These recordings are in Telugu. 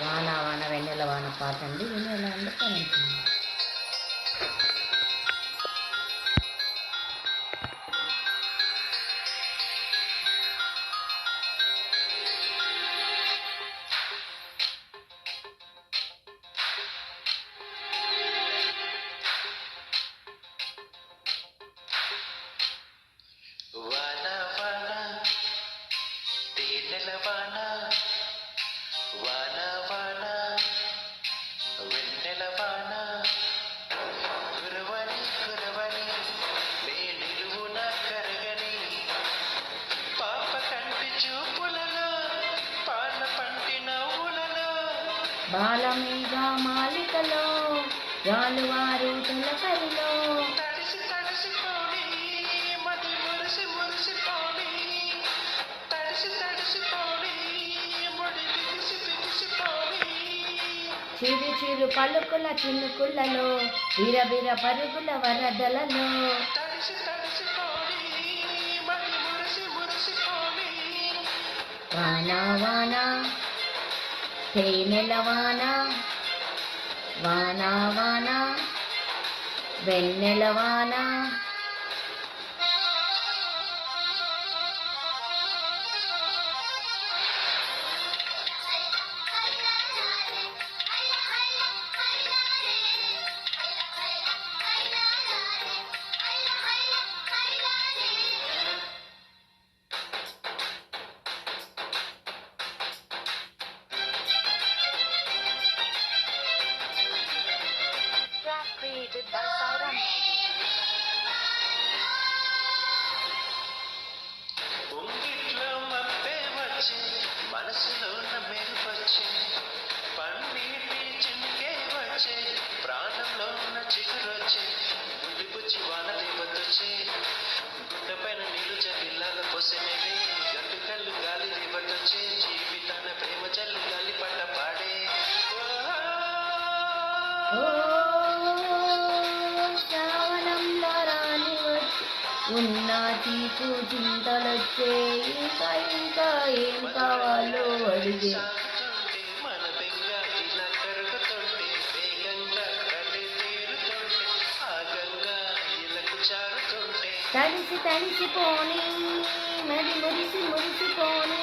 వాన వాన వెన్నెల వాన పాతండి వెన్నెల అందుకని Bye. బాల మీద మాలికలో రాలువారు తలకరిలో. చిరు చిరు పలుకుల చినుకులలో బిరబిర పరుగుల వరదలలో. వానా వానా వచ్చే నెల వాన వాన వాన వెన్నెల వాన. ఉన్నా తీపు చింతలొచ్చే ఇంకా ఇంకా ఏం కావాలో అడిగే. తడిసి తడిసిపోని మరి మురిసి మురిసిపోని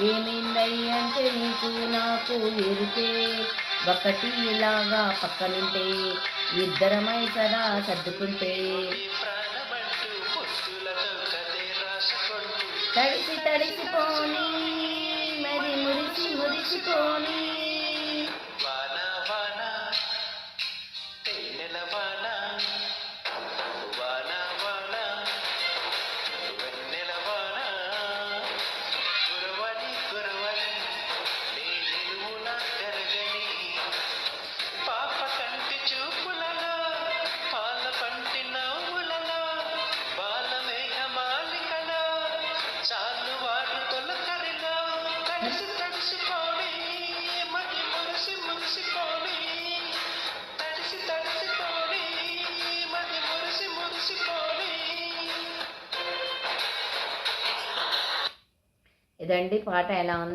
ఏమైందయ్యంటే నీకు నాకు ఎరితే ఒకటి ఇలాగా పక్కనుంటే ఇద్దరమై కదా సర్దుకుంటే. తడిసి తడిసిపోని మరి మురిసి మురిసిపోని. ఇదండి పాట ఎలా ఉంది?